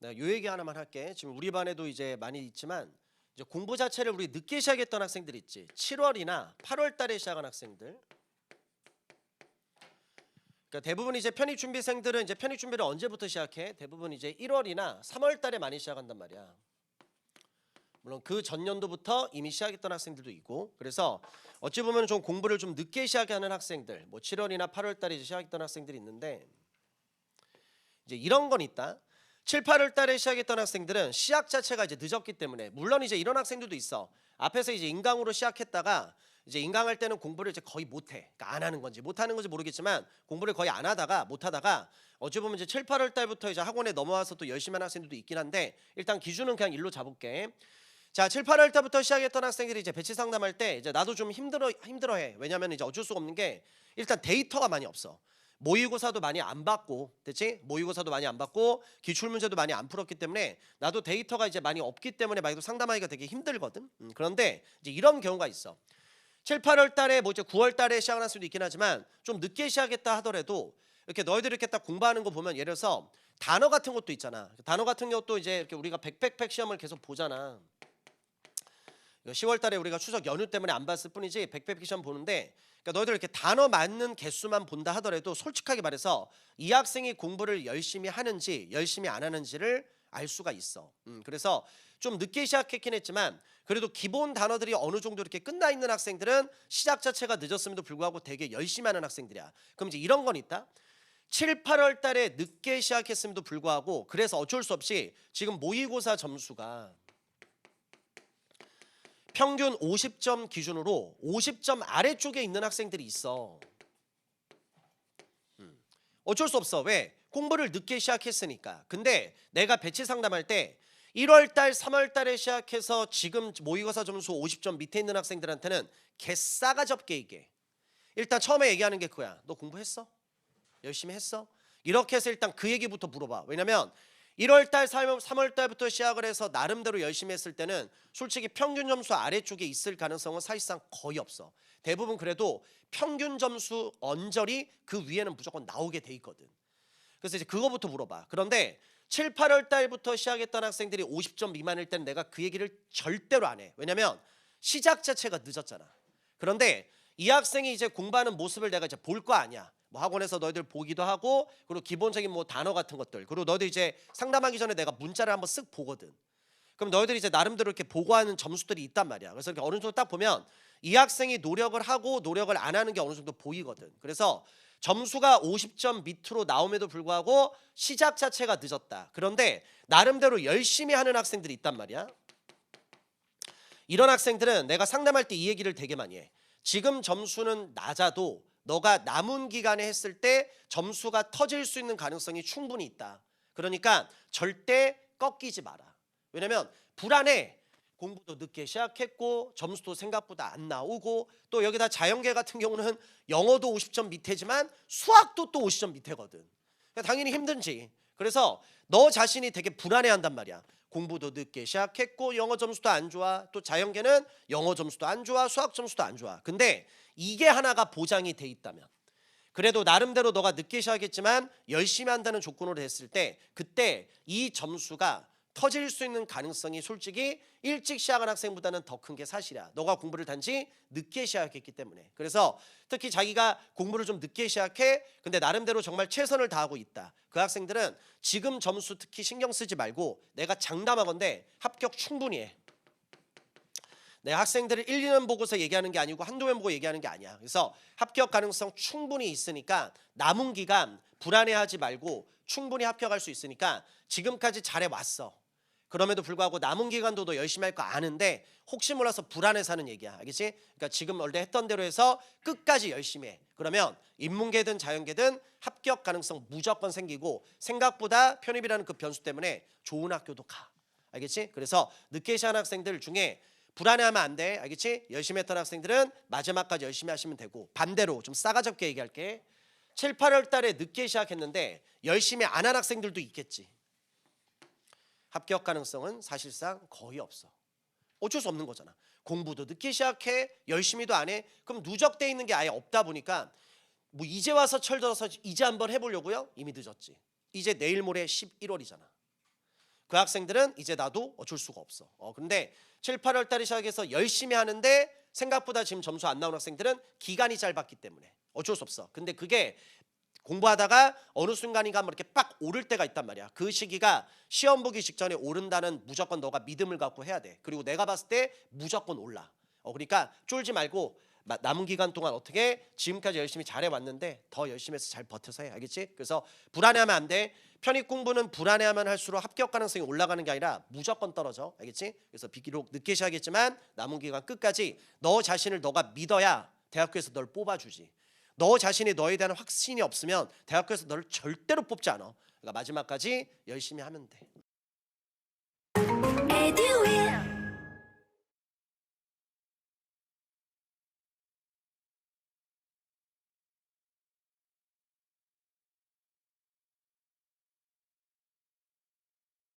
내가 요 얘기 하나만 할게. 지금 우리 반에도 이제 많이 있지만 이제 공부 자체를 우리 늦게 시작했던 학생들 있지. 7월이나 8월 달에 시작한 학생들. 그러니까 대부분 이제 편입 준비생들은 이제 편입 준비를 언제부터 시작해? 대부분 이제 1월이나 3월 달에 많이 시작한단 말이야. 물론 그 전년도부터 이미 시작했던 학생들도 있고 그래서 어찌 보면 좀 공부를 좀 늦게 시작하는 학생들 뭐 7월이나 8월 달에 시작했던 학생들이 있는데 이제 이런 건 있다. 7, 8월 달에 시작했던 학생들은 시작 자체가 이제 늦었기 때문에 물론 이제 이런 학생들도 있어. 앞에서 이제 인강으로 시작했다가 이제 인강할 때는 공부를 이제 거의 못 해. 그러니까 안 하는 건지 못 하는 건지 모르겠지만 공부를 거의 안 하다가 못 하다가 어찌 보면 이제 7, 8월 달부터 이제 학원에 넘어와서 또 열심히 하는 학생들도 있긴 한데 일단 기준은 그냥 일로 잡을게. 자, 7, 8월 달부터 시작했던 학생들이 이제 배치 상담할 때 이제 나도 좀 힘들어 힘들어해. 왜냐면 이제 어쩔 수가 없는 게 일단 데이터가 많이 없어. 모의고사도 많이 안 받고, 됐지? 모의고사도 많이 안 받고 기출 문제도 많이 안 풀었기 때문에 나도 데이터가 이제 많이 없기 때문에 말도 상담하기가 되게 힘들거든. 음, 그런데 이제 이런 경우가 있어. 7, 8월 달에 뭐 이제 9월 달에 시작할 수도 있긴 하지만 좀 늦게 시작했다 하더라도 이렇게 너희들이 이렇게 딱 공부하는 거 보면 예를 들어서 단어 같은 것도 있잖아. 단어 같은 것도 이제 이렇게 우리가 백백팩 시험을 계속 보잖아. 10월 달에 우리가 추석 연휴 때문에 안 봤을 뿐이지 시험 보는데 그러니까 너희들 이렇게 단어 맞는 개수만 본다 하더라도 솔직하게 말해서 이 학생이 공부를 열심히 하는지 열심히 안 하는지를 알 수가 있어. 음, 그래서 좀 늦게 시작했긴 했지만 그래도 기본 단어들이 어느 정도 이렇게 끝나 있는 학생들은 시작 자체가 늦었음에도 불구하고 되게 열심히 하는 학생들이야. 그럼 이제 이런 건 있다. 7, 8월 달에 늦게 시작했음에도 불구하고 그래서 어쩔 수 없이 지금 모의고사 점수가 평균 50점 기준으로 50점 아래쪽에 있는 학생들이 있어. 음. 어쩔 수 없어. 왜? 공부를 늦게 시작했으니까. 근데 내가 배치 상담할 때 1월 달, 3월 달에 시작해서 지금 모의고사 점수 50점 밑에 있는 학생들한테는 개싸가지 없게 얘기해. 일단 처음에 얘기하는 게 그거야. 너 공부했어? 열심히 했어? 이렇게 해서 일단 그 얘기부터 물어봐. 왜냐면 1월 달, 3월 달부터 시작을 해서 나름대로 열심히 했을 때는 솔직히 평균 점수 아래쪽에 있을 가능성은 사실상 거의 없어. 대부분 그래도 평균 점수 언저리 그 위에는 무조건 나오게 돼 있거든. 그래서 이제 그거부터 물어봐. 그런데 7, 8월 달부터 시작했던 학생들이 50점 미만일 때는 내가 그 얘기를 절대로 안 해. 왜냐면 시작 자체가 늦었잖아. 그런데 이 학생이 이제 공부하는 모습을 내가 이제 볼 거 아니야. 뭐 학원에서 너희들 보기도 하고 그리고 기본적인 뭐 단어 같은 것들 그리고 너희들 이제 상담하기 전에 내가 문자를 한번 쓱 보거든. 그럼 너희들이 이제 나름대로 이렇게 보고하는 점수들이 있단 말이야. 그래서 이렇게 어느 정도 딱 보면 이 학생이 노력을 하고 노력을 안 하는 게 어느 정도 보이거든. 그래서 점수가 50점 밑으로 나옴에도 불구하고 시작 자체가 늦었다. 그런데 나름대로 열심히 하는 학생들이 있단 말이야. 이런 학생들은 내가 상담할 때 이 얘기를 되게 많이 해. 지금 점수는 낮아도 너가 남은 기간에 했을 때 점수가 터질 수 있는 가능성이 충분히 있다. 그러니까 절대 꺾이지 마라. 왜냐면 불안해. 공부도 늦게 시작했고 점수도 생각보다 안 나오고 또 여기다 자연계 같은 경우는 영어도 50점 밑에지만 수학도 또 50점 밑에거든. 그러니까 당연히 힘든지. 그래서 너 자신이 되게 불안해한단 말이야. 공부도 늦게 시작했고 영어 점수도 안 좋아. 또 자연계는 영어 점수도 안 좋아. 수학 점수도 안 좋아. 근데 이게 하나가 보장이 돼 있다면 그래도 나름대로 너가 늦게 시작했지만 열심히 한다는 조건으로 했을 때 그때 이 점수가 터질 수 있는 가능성이 솔직히 일찍 시작한 학생보다는 더 큰 게 사실이야. 너가 공부를 단지 늦게 시작했기 때문에. 그래서 특히 자기가 공부를 좀 늦게 시작해. 근데 나름대로 정말 최선을 다하고 있다. 그 학생들은 지금 점수 특히 신경 쓰지 말고 내가 장담하건대 합격 충분히 해. 내 학생들을 1, 2년 보고서 얘기하는 게 아니고 한두 년 보고 얘기하는 게 아니야. 그래서 합격 가능성 충분히 있으니까 남은 기간 불안해하지 말고 충분히 합격할 수 있으니까 지금까지 잘해 왔어. 그럼에도 불구하고 남은 기간도 너 열심히 할 거 아는데 혹시 몰라서 불안해서 하는 얘기야. 알겠지? 그러니까 지금 원래 했던 대로 해서 끝까지 열심히 해. 그러면 인문계든 자연계든 합격 가능성 무조건 생기고 생각보다 편입이라는 그 변수 때문에 좋은 학교도 가. 알겠지? 그래서 늦게 시작한 학생들 중에 불안해하면 안 돼. 알겠지? 열심히 했던 학생들은 마지막까지 열심히 하시면 되고 반대로 좀 싸가지 없게 얘기할게. 7, 8월 달에 늦게 시작했는데 열심히 안 한 학생들도 있겠지. 합격 가능성은 사실상 거의 없어. 어쩔 수 없는 거잖아. 공부도 늦게 시작해, 열심히도 안 해. 그럼 누적돼 있는 게 아예 없다 보니까 뭐 이제 와서 철들어서 이제 한번 해보려고요? 이미 늦었지. 이제 내일 모레 11월이잖아. 그 학생들은 이제 나도 어쩔 수가 없어. 어 근데 7, 8월 달에 시작해서 열심히 하는데 생각보다 지금 점수 안 나온 학생들은 기간이 짧았기 때문에 어쩔 수 없어. 근데 그게 공부하다가 어느 순간인가 한번 이렇게 빡 오를 때가 있단 말이야. 그 시기가 시험 보기 직전에 오른다는 무조건 너가 믿음을 갖고 해야 돼. 그리고 내가 봤을 때 무조건 올라. 어 그러니까 쫄지 말고 마- 남은 기간 동안 어떻게 지금까지 열심히 잘해 왔는데 더 열심히 해서 잘 버텨서 해. 알겠지? 그래서 불안해하면 안 돼. 편입 공부는 불안해하면 할수록 합격 가능성이 올라가는 게 아니라 무조건 떨어져. 알겠지? 그래서 비기록 시작했지만 남은 기간 끝까지 너 자신을 너가 믿어야 대학교에서 널 뽑아주지. 너 자신이 너에 대한 확신이 없으면 대학교에서 너를 절대로 뽑지 않아. 그러니까 마지막까지 열심히 하면 돼.